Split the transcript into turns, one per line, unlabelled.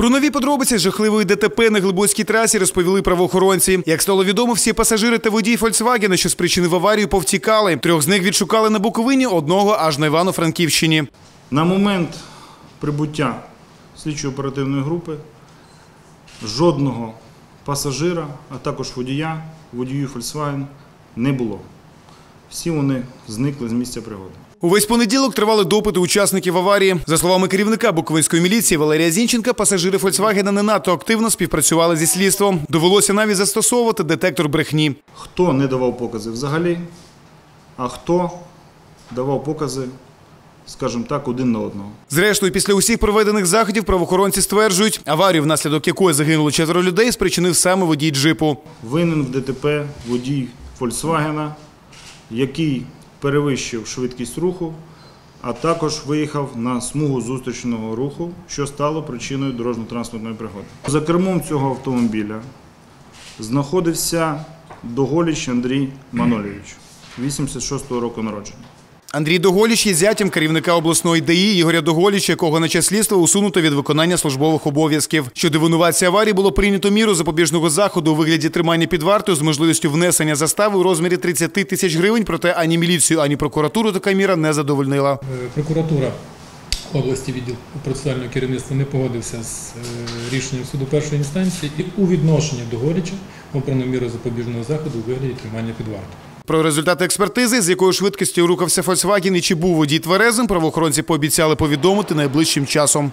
Про нові подробиці жахливої ДТП на Глибоцькій трасі розповіли правоохоронці. Як стало відомо, всі пасажири та водій Фольксвагена, що спричинив аварію, повтікали. Трьох з них відшукали на Буковині, одного аж на Івано-Франківщині.
На момент прибуття слідчо-оперативної групи жодного пасажира, а також водія, водіїв Volkswagen не було. Всі вони зникли з місця пригоди.
Увесь понеділок тривали допити учасників аварії. За словами керівника Буковинської міліції Валерія Зінченка, пасажири Фольксвагена не надто активно співпрацювали зі слідством. Довелося навіть застосовувати детектор брехні.
Хто не давав покази взагалі, а хто давав покази, скажімо так, один на одного.
Зрештою, після усіх проведених заходів правоохоронці стверджують, аварію, внаслідок якої загинуло четверо людей, спричинив саме водій джипу.
Винен в ДТП водій Volkswagen, який перевищив швидкість руху, а також виїхав на смугу зустрічного руху, що стало причиною дорожньо-транспортної пригоди. За кермом цього автомобіля знаходився Доголіч Андрій Манолійович, 86-го року народження.
Андрій Доголіч є зятям керівника обласної ДАІ Ігоря Доголіча, якого на час слідства усунуто від виконання службових обов'язків. Щодо винуватця аварії було прийнято міру запобіжного заходу у вигляді тримання під вартою з можливістю внесення застави у розмірі 30 тисяч гривень. Проте ані міліцію, ані прокуратуру така міра не задовольнила.
Е, Прокуратура області відділ процесуального керівництва не погодився з е, рішенням суду першої інстанції і у відношенні до Горіча обрано міру запобіжного заходу у вигляді тримання під вартою.
Про результати експертизи, з якою швидкістю рухався Volkswagen і чи був водій тверезим, правоохоронці пообіцяли повідомити найближчим часом.